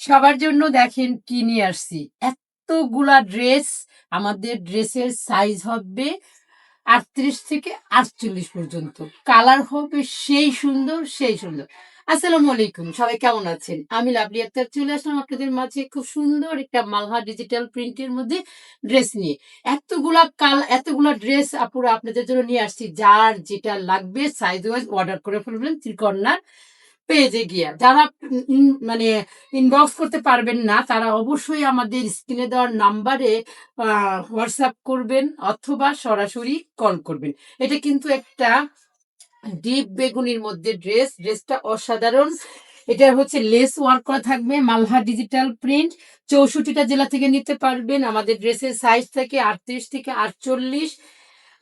সবার জন্য দেখেন কি নিয়ে আসছি। এতগুলা ড্রেস, আমাদের ড্রেসের সাইজ হবে আটত্রিশ থেকে আটচল্লিশ পর্যন্ত। কালার হবে সেই সুন্দর সেই সুন্দর। আসসালামু আলাইকুম, সবাই কেমন আছেন? আমি লাভলি আক্তার, চলে আসলাম আপনাদের মাঝে খুব সুন্দর একটা মালহা ডিজিটাল প্রিন্টের মধ্যে ড্রেস নিয়ে। এতগুলা কাল, এতগুলা ড্রেস আপুরা আপনাদের জন্য নিয়ে আসছি। যার যেটা লাগবে সাইজ ওয়াইজ অর্ডার করে ফেলবেন ত্রিকর্ণার পেজে গিয়া। যারা মানে ইনবক্স করতে পারবেন না, তারা অবশ্যই আমাদের স্ক্রিনে দেওয়ার নাম্বারে হোয়াটসঅ্যাপ করবেন অথবা সরাসরি কল করবেন। এটা কিন্তু একটা ডিপ বেগুনির মধ্যে ড্রেস ড্রেসটা অসাধারণ। এটা হচ্ছে লেস ওয়ার্ক করা থাকবে, মালহা ডিজিটাল প্রিন্ট চৌষট্টিটা জেলা থেকে নিতে পারবেন। আমাদের ড্রেসের সাইজ থেকে আটত্রিশ থেকে আটচল্লিশ।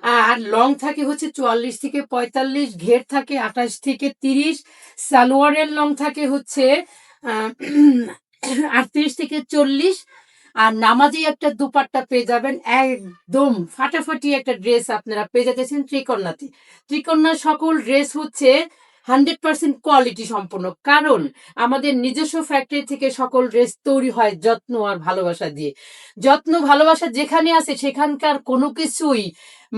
আর লং থাকে হচ্ছে চুয়াল্লিশ থেকে পঁয়তাল্লিশ, ঘের থাকে আঠাশ থেকে তিরিশ, সালোয়ারের লং থাকে হচ্ছে আটত্রিশ থেকে চল্লিশ, আর নামাজি একটা দুপাট্টা পেয়ে যাবেন একদম ফাটাফাটি একটা ড্রেস আপনারা পেয়ে যাচ্ছেন ত্রিকন্যাতে ত্রিকন্যার সকল ড্রেস হচ্ছে হান্ড্রেড পার্সেন্ট কোয়ালিটি সম্পন্ন। কারণ আমাদের নিজস্ব ফ্যাক্টরি থেকে সকল ড্রেস তৈরি হয় যত্ন আর ভালোবাসা দিয়ে। যত্ন ভালোবাসা যেখানে আছে সেখানকার কোনো কিছুই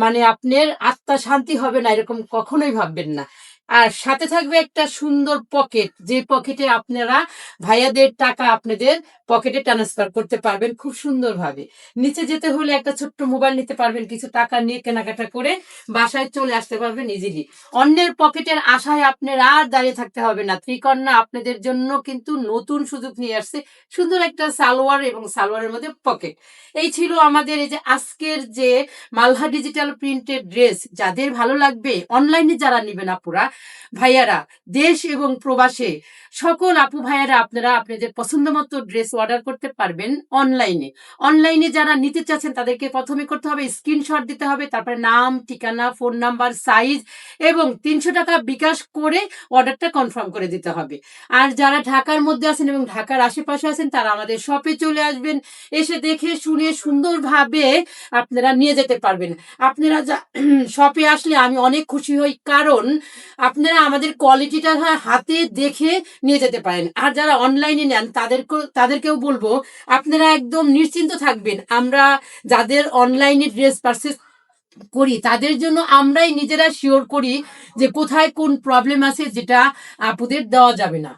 মানে আপনার আত্মা শান্তি হবে না, এরকম কখনোই ভাববেন না। আর সাথে থাকবে একটা সুন্দর পকেট, যে পকেটে আপনারা ভাইয়াদের টাকা আপনাদের পকেটে ট্রান্সফার করতে পারবেন খুব সুন্দরভাবে। নিচে যেতে হলে একটা ছোট্ট মোবাইল নিতে পারবেন, কিছু টাকা নিয়ে কেনাকাটা করে বাসায় চলে আসতে পারবেন ইজিলি অন্যের পকেটের আশায় আপনার আর দাঁড়িয়ে থাকতে হবে না। ত্রিকন্যা আপনাদের জন্য কিন্তু নতুন সুযোগ নিয়ে আসছে, সুন্দর একটা সালোয়ার এবং সালোয়ারের মধ্যে পকেট। এই ছিল আমাদের এই যে আজকের যে মালহা ডিজিটাল প্রিন্টেড ড্রেস যাদের ভালো লাগবে অনলাইনে যারা নেবেন আপুরা, ভাইয়ারা, দেশ এবং প্রবাসে, সকল আপু ভাইয়ারা আপনারা আপনাদের পছন্দ মতো ড্রেস অর্ডার করতে পারবেন অনলাইনে অনলাইনে যারা নিতে চাচ্ছেন তাদেরকে প্রথমে করতে হবে স্ক্রিনশট দিতে হবে, তারপরে নাম, ঠিকানা ফোন নাম্বার সাইজ এবং তিনশো টাকা বিকাশ করে অর্ডারটা কনফার্ম করে দিতে হবে। আর যারা ঢাকার মধ্যে আছেন এবং ঢাকার আশেপাশে আছেন তারা আমাদের শপে চলে আসবেন, এসে দেখে শুনে সুন্দরভাবে আপনারা নিয়ে যেতে পারবেন। আপনারা যা শপে আসলে আমি অনেক খুশি হই, কারণ আপনারা আমাদের কোয়ালিটিটা হাতে দেখে নিয়ে যেতে পারেন। আর যারা অনলাইনে নেন, তাদেরকেও তাদেরকেও বলব, আপনারা একদম নিশ্চিন্ত থাকবেন। আমরা যাদের অনলাইনে ড্রেস পারচেস করি, তাদের জন্য আমরাই নিজেরা শিওর করি যে কোথায় কোন প্রবলেম আছে যেটা আপুদের দেওয়া যাবে না।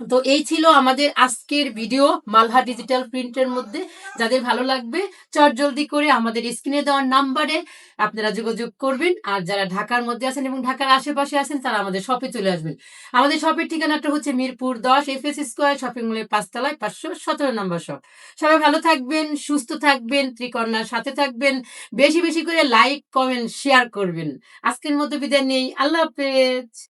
তো এই ছিল আমাদের আজকের ভিডিও মালহা ডিজিটাল প্রিন্টের মধ্যে। যাদের ভালো লাগবে চট জলদি করে আমাদের স্ক্রিনে দেওয়ার নাম্বারে আপনারা যোগাযোগ করবেন। আর যারা ঢাকার মধ্যে আছেন এবং ঢাকার আশেপাশে আছেন, তারা আমাদের শপে চলে আসবেন। আমাদের শপের ঠিকানাটা হচ্ছে মিরপুর দশ এফ এস স্কোয়ার শপিং মলের পাঁচতলায় পাঁচশো সতেরো নম্বর শপ সবাই ভালো থাকবেন, সুস্থ থাকবেন ত্রিকর্ণার সাথে থাকবেন। বেশি বেশি করে লাইক কমেন্ট শেয়ার করবেন। আজকের মতো বিদায় নেই। আল্লাহ হাফেজ।